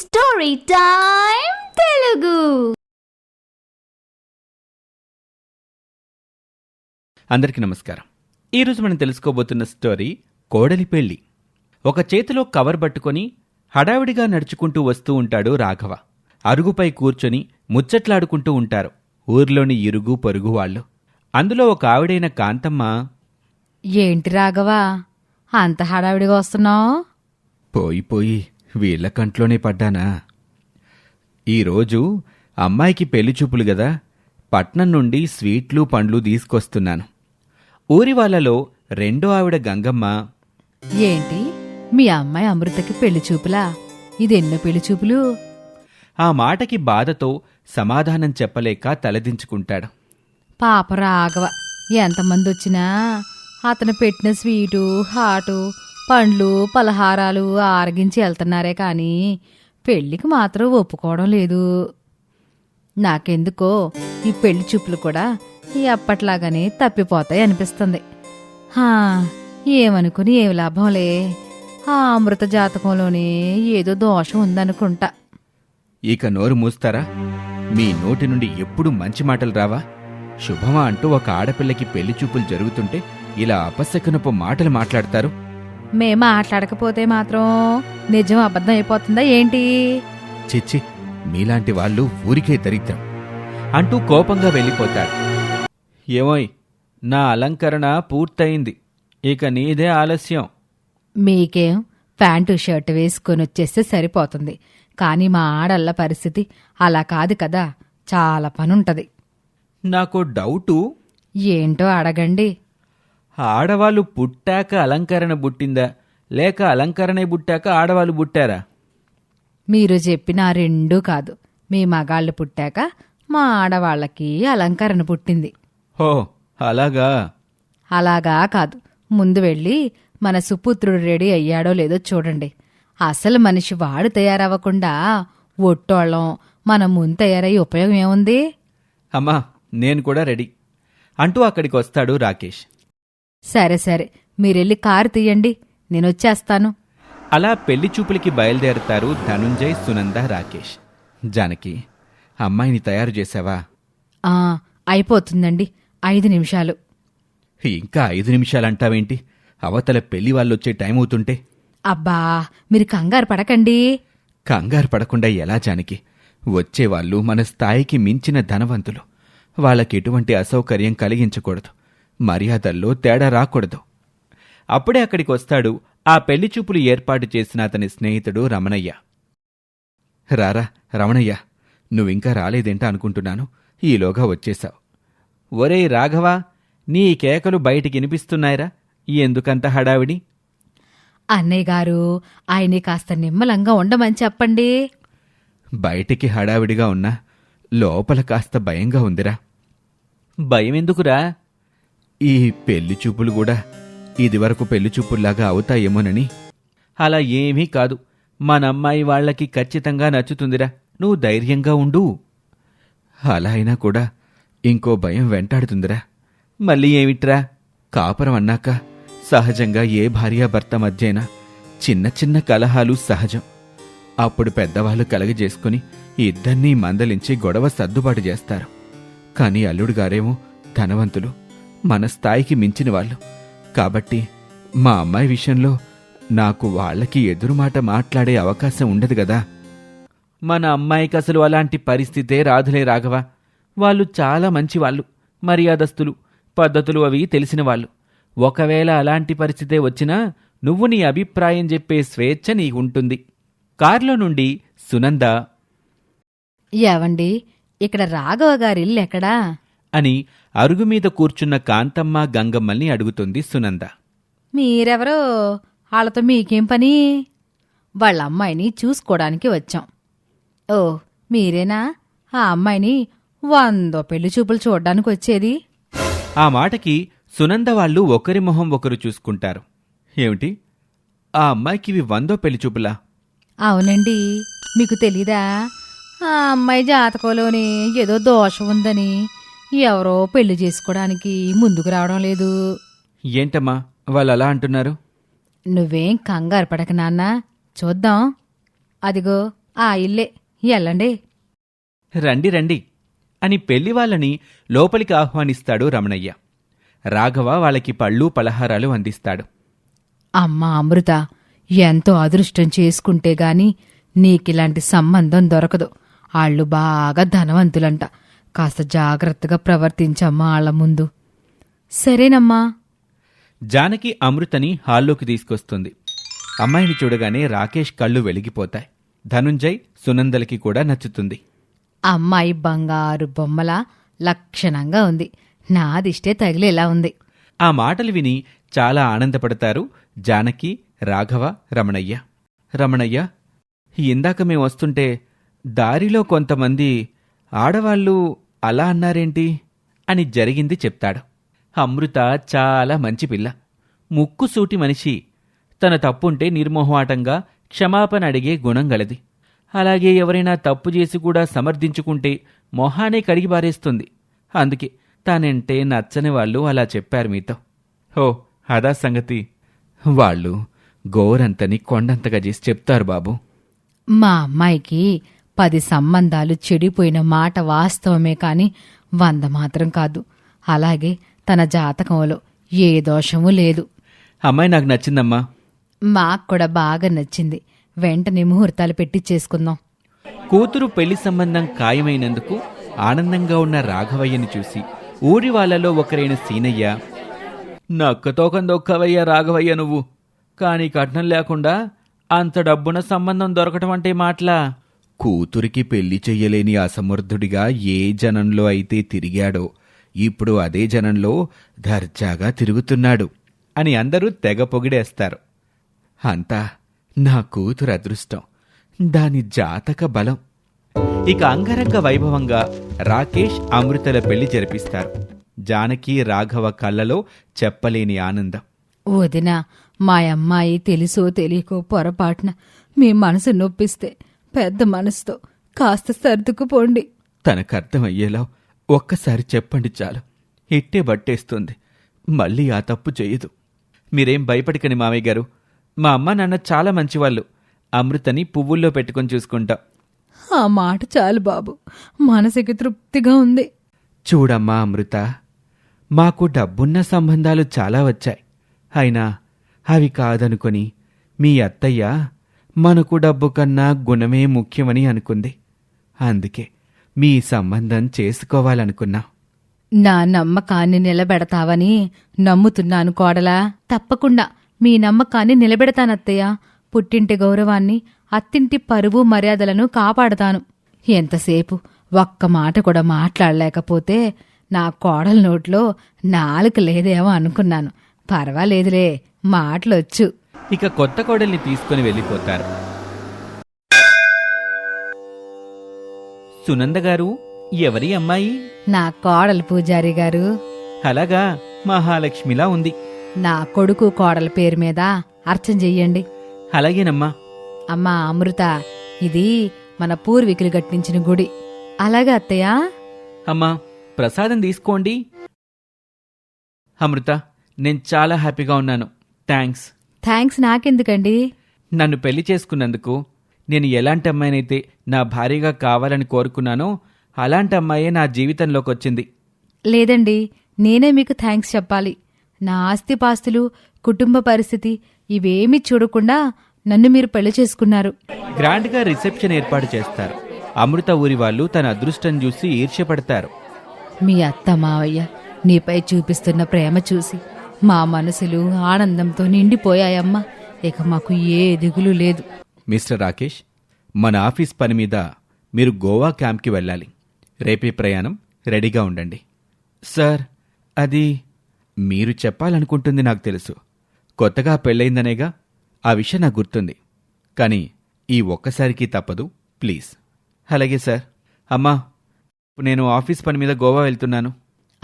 Story time Telugu అందరికీ నమస్కారం. ఈరోజు మనం తెలుసుకోబోతున్న స్టోరీ కోడలి పెళ్ళి ఒక చేతిలో కవర్ పట్టుకొని హడావిడిగా నడుచుకుంటూ వస్తూ ఉంటాడు రాఘవ. అరుగుపై కూర్చొని ముచ్చట్లాడుకుంటూ ఉంటారు ఊర్లోని ఇరుగు పొరుగు వాళ్ళు. అందులో ఒక ఆవిడైన కాంతమ్మ ఏంటి రాఘవా అంత హడావిడిగా వస్తున్నావు? పోయి పోయి వీళ్ళ కంట్లోనే పడ్డానా? ఈరోజు అమ్మాయికి పెళ్ళి చూపులు గదా పట్నం నుండి స్వీట్లు పండ్లు తీసుకొస్తున్నాను. ఊరి వాళ్ళలో రెండో ఆవిడ గంగమ్మ. ఏంటి? మీ అమ్మాయి అమృతకి పెళ్ళి చూపులా? ఇదెన్నో పెళ్ళి చూపులు? ఆ మాటకి బాధతో సమాధానం చెప్పలేక తలదించుకుంటాడు. పాప రాఘవ ఎంతమంది వచ్చినా అతను పెట్టిన స్వీటు హాటు పండ్లు పలహారాలు ఆరగించి వెళ్తున్నారే కానీ పెళ్ళికి మాత్రం ఒప్పుకోవడం లేదు. నాకెందుకో ఈ పెళ్ళి చూపులు కూడా ఈ అప్పట్లాగానే తప్పిపోతాయి అనిపిస్తుంది. హా ఏమనుకుని ఏమి లాభంలే. ఆ అమృత జాతకంలోనే ఏదో దోషం ఉందనుకుంటా. ఇక నోరు మూస్తారా? మీ నోటి నుండి ఎప్పుడు మంచి మాటలు రావా? శుభమా అంటూ ఒక ఆడపిల్లకి పెళ్ళి చూపులు జరుగుతుంటే ఇలా అపశకునపు మాటలు మాట్లాడతారు? మేం మాట్లాడకపోతే మాత్రం నిజం అబద్ధం అయిపోతుందా ఏంటి? చిచ్చి మీలాంటి వాళ్ళు ఊరికే దరిద్రం అంటూ కోపంగా వెళ్ళిపోతాడు ఏమోయ్ నా అలంకరణ పూర్తయింది. ఇక నీదే ఆలస్యం. మీకేం? ప్యాంటు షర్ట్ వేసుకొని వచ్చేస్తే సరిపోతుంది. కానీ మా ఆడళ్ళ పరిస్థితి అలా కాదు కదా. చాలా పనుంటది. నాకు డౌటు. ఏంటో అడగండి. ఆడవాళ్ళు పుట్టాక అలంకరణ పుట్టిందా లేక అలంకరణే పుట్టాక ఆడవాళ్ళు పుట్టారా మీరు చెప్పిన రెండూ కాదు. మీ మగాళ్ళు పుట్టాక మా ఆడవాళ్ళకి అలంకరణ పుట్టింది. హో అలాగా? అలాగా కాదు. ముందు వెళ్ళి మన సుపుత్రుడు రెడీ అయ్యాడో లేదో చూడండి. అసలు మనిషి వాడు తయారవ్వకుండా ఒట్టోళ్ళం మన ముందు తయారయ్యి ఉపయోగం ఏముంది? అమ్మా నేను కూడా రెడీ. అంటూ అక్కడికి వస్తాడు రాకేష్. సరే సరే. మీరెళ్ళి కారు తీయండి. నేను వచ్చేస్తాను అలా పెళ్ళి చూపులకి బయలుదేరతారు ధనుంజయ్ సునంద రాకేష్. జానకి అమ్మాయిని తయారు చేసావా ఆ అయిపోతుందండి. ఐదు నిమిషాలు. ఇంకా ఐదు నిమిషాలంటావేంటి? అవతల పెళ్ళి వాళ్ళొచ్చే టైం అవుతుంటే అబ్బా మీరు కంగారు పడకండి. కంగారు పడకుండా ఎలా జానకి? వచ్చేవాళ్ళు మన స్థాయికి మించిన ధనవంతులు. వాళ్ళకి ఎటువంటి అసౌకర్యం కలిగించకూడదు. మర్యాదల్లో తేడా రాకూడదు. అప్పుడే అక్కడికి వస్తాడు ఆ పెళ్ళి చూపులు ఏర్పాటు చేసిన అతని స్నేహితుడు రమణయ్య. రారా రమణయ్య నువ్వింకా రాలేదేంటా అనుకుంటున్నాను? ఈలోగా వచ్చేశావు. ఒరేయ్ రాఘవ నీ కేకలు బయటికి వినిపిస్తున్నాయిరా. ఎందుకంత హడావిడి? అన్నయ్య గారు ఆయన్ని కాస్త నిమ్మలంగా ఉండమని చెప్పండి. బయటికి హడావిడిగా ఉన్నా లోపల కాస్త భయంగా ఉందిరా. భయం ఎందుకురా ఈ పెళ్ళి చూపులు కూడా ఇదివరకు పెళ్ళి చూపుల్లాగా అవుతాయేమోనని. అలా ఏమీ కాదు. మన అమ్మాయి వాళ్ళకి ఖచ్చితంగా నచ్చుతుందిరా. నువ్వు ధైర్యంగా ఉండు. అలా అయినా కూడా ఇంకో భయం వెంటాడుతుందిరా. మళ్ళీ ఏమిట్రా? కాపురం అన్నాక సహజంగా ఏ భార్యాభర్త మధ్యైనా చిన్న చిన్న కలహాలు సహజం. అప్పుడు పెద్దవాళ్ళు కలగజేసుకుని ఇద్దరినీ మందలించి గొడవ సర్దుబాటు చేస్తారు. కానీ అల్లుడు గారేమో ధనవంతులు. మన స్థాయికి మించిన వాళ్ళు. కాబట్టి మా అమ్మాయి విషయంలో నాకు వాళ్ళకి ఎదురుమాట మాట్లాడే అవకాశం ఉండదు కదా. మన అమ్మాయికి అసలు అలాంటి పరిస్థితే రాదులే రాఘవ. వాళ్ళు చాలా మంచి వాళ్ళు మర్యాదస్తులు పద్ధతులు అవి తెలిసిన వాళ్ళు. ఒకవేళ అలాంటి పరిస్థితే వచ్చినా నువ్వు నీ అభిప్రాయం చెప్పే స్వేచ్ఛ నీకుంటుంది. కారులో నుండి సునంద. ఏవండి ఇక్కడ రాఘవ గారిల్లు ఎక్కడా? అని అరుగు మీద కూర్చున్న కాంతమ్మ గంగమ్మల్ని అడుగుతుంది సునంద. మీరెవరో? వాళ్ళతో మీకేం పని? వాళ్ళ అమ్మాయిని చూసుకోవడానికి వచ్చాం. ఓ మీరేనా? ఆ అమ్మాయిని వందో పెళ్ళి చూపులు చూడ్డానికి వచ్చేది? ఆ మాటకి సునంద వాళ్ళు ఒకరి మొహం ఒకరు చూసుకుంటారు. ఏమిటి? ఆ అమ్మాయికి ఇవి వందో పెళ్ళి చూపులా? అవునండి. మీకు తెలీదా? ఆ అమ్మాయి జాతకంలోనే ఏదో దోషం ఉందని ఎవరో పెళ్ళి చేసుకోవడానికి ముందుకు రావడం లేదు. ఏంటమ్మా వాళ్ళు అలా అంటున్నారు? నువ్వేం కంగారు పడక నాన్న. చూద్దాం. అదిగో ఆ ఇల్లే. ఎల్లండి. రండి రండి. అని పెళ్ళి వాళ్ళని లోపలికి ఆహ్వానిస్తాడు రమణయ్య. రాఘవ వాళ్ళకి పళ్ళు పలహారాలు అందిస్తాడు. అమ్మా అమృత ఎంతో అదృష్టం చేసుకుంటే గాని నీకిలాంటి సంబంధం దొరకదు. ఆళ్ళు బాగా ధనవంతులంట. కాస్త జాగ్రత్తగా ప్రవర్తించమ్మా ఆళ్ళ ముందు. సరేనమ్మా. జానకి అమృతని హాల్లోకి తీసుకొస్తుంది. అమ్మాయిని చూడగానే రాకేష్ కళ్ళు వెలిగిపోతాయి. ధనుంజయ్ సునందలకి కూడా నచ్చుతుంది. అమ్మాయి బంగారు బొమ్మల లక్షణంగా ఉంది. నాదిష్టే తగిలేలా ఉంది. ఆ మాటలు విని చాలా ఆనందపడతారు జానకి రాఘవ రమణయ్య. రమణయ్య ఇందాక మేము వస్తుంటే దారిలో కొంతమంది ఆడవాళ్ళు అలా అన్నారేంటి? అని జరిగింది చెప్తాడు. అమృత చాలా మంచి పిల్ల. ముక్కుసూటి మనిషి. తన తప్పుంటే నిర్మోహమాటంగా క్షమాపణ అడిగే గుణం గలది. అలాగే ఎవరైనా తప్పు చేసి కూడా సమర్థించుకుంటే మొహానే కడిగి బారేస్తుంది అందుకే తానంటే నచ్చని వాళ్ళు అలా చెప్పారు మీతో. హో అదా సంగతి. వాళ్ళు గోరంతని కొండంతగా చేసి చెప్తారు బాబు. మా అమ్మాయికి పది సంబంధాలు చెడిపోయిన మాట వాస్తవమే కాని వంద మాత్రం కాదు. అలాగే తన జాతకంలో ఏ దోషమూ లేదు. అమ్మాయి నాకు నచ్చిందమ్మా. మాకు కూడా బాగా నచ్చింది. వెంటనే ముహూర్తాలు పెట్టి చేసుకుందాం. కూతురు పెళ్ళి సంబంధం ఖాయమైనందుకు ఆనందంగా ఉన్న రాఘవయ్యని చూసి ఊరి వాళ్ళలో ఒకరైన సీనయ్య నక్కతో కందొక్కవయ్య రాఘవయ్య నువ్వు. కానీ కట్నం లేకుండా అంత డబ్బున సంబంధం దొరకటం అంటే మాటలా? కూతురికి పెళ్ళి చెయ్యలేని అసమర్థుడిగా ఏ జనంలో అయితే తిరిగాడో ఇప్పుడు అదే జనంలో దర్జాగా తిరుగుతున్నాడు అని అందరూ తెగ పొగిడేస్తారు. అంతా నా కూతురు అదృష్టం. దాని జాతక బలం. ఇక అంగరంగ వైభవంగా రాకేష్ అమృతల పెళ్ళి జరిపిస్తారు. జానకి రాఘవ కళ్ళలో చెప్పలేని ఆనందం. వదిన మా అమ్మాయి తెలుసో తెలియకో పొరపాటున మీ మనసు నొప్పిస్తే పెద్ద మనసుతో కాస్త సర్దుకుపోండి. తనకర్థమయ్యేలా ఒక్కసారి చెప్పండి చాలు. ఇట్టే బట్టేస్తుంది. మళ్ళీ ఆ తప్పు చెయ్యదు మీరేం భయపడికని మామయ్య గారు. మా అమ్మ నాన్న చాలా మంచివాళ్ళు. అమృతని పువ్వుల్లో పెట్టుకొని చూసుకుంటా. ఆ మాట చాలు బాబు. మనసుకి తృప్తిగా ఉంది. చూడమ్మా అమృత. మాకు డబ్బున్న సంబంధాలు చాలా వచ్చాయి. అయినా అవి కాదనుకొని మీ అత్తయ్య మనకు డబ్బు కన్నా గుణమే ముఖ్యమని అనుకుంది. అందుకే మీ సంబంధం చేసుకోవాలనుకున్నా. నా నమ్మకాన్ని నిలబెడతావని నమ్ముతున్నాను కోడలా. తప్పకుండా మీ నమ్మకాన్ని నిలబెడతానత్తయ్య. పుట్టింటి గౌరవాన్ని అత్తింటి పరువు మర్యాదలను కాపాడతాను. ఎంతసేపు ఒక్క మాట కూడా మాట్లాడలేకపోతే నా కోడల నోట్లో నాలుక లేదేమో అనుకున్నాను. పర్వాలేదులే మాటలొచ్చు. ఇక కొత్త కోడల్ని తీసుకుని వెళ్ళిపోతారు. సునంద గారు ఎవరి అమ్మాయి? నా కోడలు పూజారి గారు. అలాగా మహాలక్ష్మిలా ఉంది. నా కొడుకు కోడల పేరు మీద అర్చన చెయ్యండి. అలాగేనమ్మా. అమ్మా అమృత ఇది మన పూర్వీకులు కట్టించిన గుడి. అలాగా అత్తయ్య? అమ్మా ప్రసాదం తీసుకోండి. అమృత నేను చాలా హ్యాపీగా ఉన్నాను. థ్యాంక్స్. థ్యాంక్స్ నాకెందుకండి? నన్ను పెళ్ళి చేసుకున్నందుకు నేను ఎలాంటి అమ్మాయినైతే నా భార్యగా కావాలని కోరుకున్నానో అలాంటి అమ్మాయే నా జీవితంలోకి వచ్చింది లేదండి నేనే మీకు థ్యాంక్స్ చెప్పాలి. నా ఆస్తిపాస్తులు కుటుంబ పరిస్థితి ఇవేమీ చూడకుండా నన్ను మీరు పెళ్ళి చేసుకున్నారు. గ్రాండ్గా రిసెప్షన్ ఏర్పాటు చేస్తారు. అమృత ఊరి వాళ్ళు తన అదృష్టం చూసి ఈర్ష్యపడతారు. మీ అత్త మావయ్య నీపై చూపిస్తున్న ప్రేమ చూసి మా మనసులు ఆనందంతో నిండిపోయాయమ్మా. ఇక మాకు ఏ దిగులు లేదు. మిస్టర్ రాకేష్ మన ఆఫీస్ పని మీద మీరు గోవా క్యాంప్కి వెళ్ళాలి. రేపే ప్రయాణం రెడీగా ఉండండి. సార్ అది మీరు చెప్పాలనుకుంటుంది నాకు తెలుసు. కొత్తగా పెళ్ళయిందనేగా ఆ విషయం నాకు గుర్తుంది. కానీ ఈ ఒక్కసారికి తప్పదు ప్లీజ్. అలాగే సార్. అమ్మా నేను ఆఫీస్ పని మీద గోవా వెళ్తున్నాను.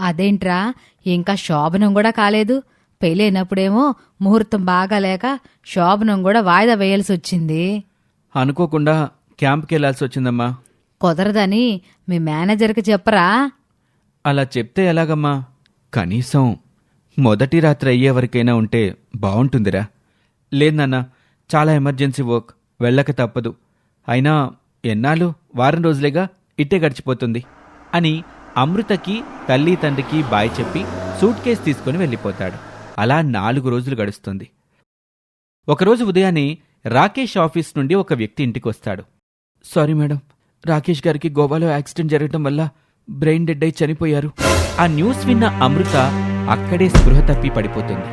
అదేంట్రా? ఇంకా శోభనం కూడా కాలేదు. పెళ్ళైనప్పుడేమో ముహూర్తం బాగాలేక శోభనం కూడా వాయిదా వేయాల్సి వచ్చింది. అనుకోకుండా క్యాంప్కి వెళ్ళాల్సి వచ్చిందమ్మా. కుదరదని మీ మేనేజర్కి చెప్పరా? అలా చెప్తే ఎలాగమ్మా? కనీసం మొదటి రాత్రి అయ్యే వరకైనా ఉంటే బాగుంటుందిరా. లేదు నాన్న చాలా ఎమర్జెన్సీ వర్క్ వెళ్ళక తప్పదు. అయినా ఎన్నాళ్ళు వారం రోజులేగా ఇట్టే గడిచిపోతుంది అని అమృతకి తల్లి తండ్రికి బాయ్ చెప్పి సూట్ కేస్ తీసుకుని వెళ్ళిపోతాడు. అలా నాలుగు రోజులు గడుస్తుంది. ఒకరోజు ఉదయాన్నే రాకేష్ ఆఫీస్ నుండి ఒక వ్యక్తి ఇంటికి వస్తాడు సారీ మేడం రాకేష్ గారికి గోవాలో యాక్సిడెంట్ జరగటం వల్ల బ్రెయిన్ డెడ్ అయి చనిపోయారు. ఆ న్యూస్ విన్న అమృత అక్కడే స్పృహ తప్పి పడిపోతుంది.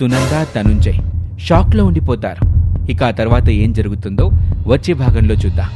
సునంద తనుంజయ్ షాక్లో ఉండిపోతారు. ఇక ఆ తర్వాత ఏం జరుగుతుందో వచ్చే భాగంలో చూద్దాం.